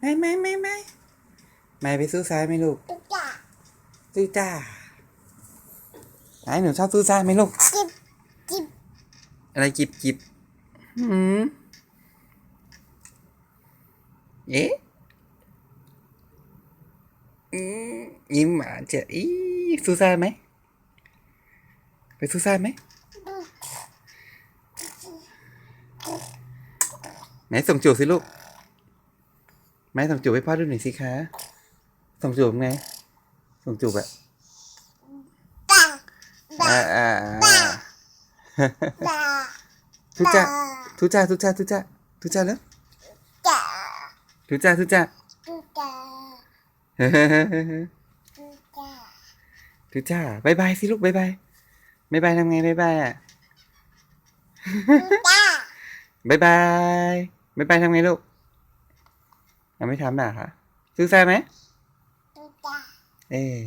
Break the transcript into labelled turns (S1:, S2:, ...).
S1: ไม่ไม่ไม่ไม่ไม่ไปสู้ซ้ายไหมลูก
S2: ตุ๊กตา
S1: สู้จ้าไหนหนูชอบสู้ซ้ายไหมลูก
S2: จิบจิบ
S1: อะไรจิบจิบหืมเอ๊ะอืมยิ้มหวานเจ๊อีสู้ซ่ายไหม ไปสู้ซ่ายไหม ไหนส่งจูบสิลูก ไหนส่งจูบให้พ่อดูหน่อยสิคะส่งจูบไงส่งจูบอะ
S2: ตา
S1: อ่าอ่าอ่า
S2: ตา
S1: ทุจ้าทุจ้าทุจ้าทุจ้าทุจ้าแล้ว
S2: ตา
S1: ทุจ้าทุจ้า
S2: ตุ๊กตา
S1: เฮ้เฮ้เฮ้เฮ้เฮ้
S2: ตุ๊กตา
S1: ทุจ้าบายบายสิลูกบายบายบายบายทำไงบายบายอะ
S2: ตุ๊กตา
S1: บายบายบายบายทำไงลูก ยังไม่ทำอะคะซื้อแซ่ไหม
S2: ตุ๊กตา
S1: เอ๊ะ